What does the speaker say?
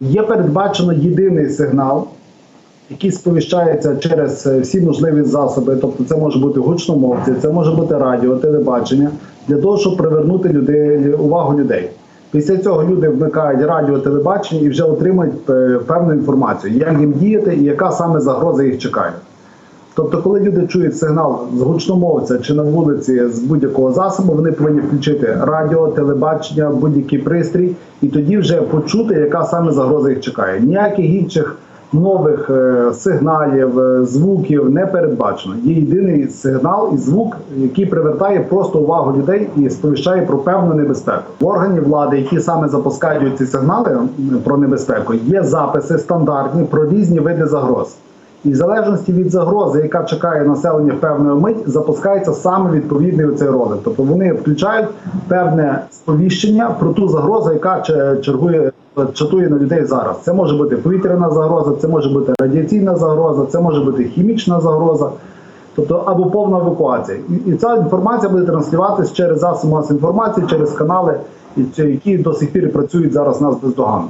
Є передбачено єдиний сигнал, який сповіщається через е, всі можливі засоби. Тобто, це може бути гучномовці, це може бути радіо, телебачення, для того, щоб привернути людей, увагу людей. Після цього люди вмикають радіо, телебачення і вже отримують е, певну інформацію, як їм діяти і яка саме загроза їх чекає. Тобто, коли люди чують сигнал з гучномовця чи на вулиці з будь-якого засобу, вони повинні включити радіо, телебачення, будь-який пристрій, і тоді вже почути, яка саме загроза їх чекає. Ніяких інших нових е, сигналів, е, звуків не передбачено. Є єдиний сигнал і звук, який привертає просто увагу людей і сповіщає про певну небезпеку. В органі влади, які саме запускають ці сигнали про небезпеку, є записи стандартні про різні види загроз. І в залежності від загрози, яка чекає населення в певну мить, запускається саме відповідний цей ролик. Тобто вони включають певне сповіщення про ту загрозу, яка че- чергує чатує на людей зараз. Це може бути повітряна загроза, це може бути радіаційна загроза, це може бути хімічна загроза. Тобто або повна евакуація, і, і ця інформація буде транслюватися через засоби масової інформації, через канали, які до сих пір працюють зараз у нас бездоганно.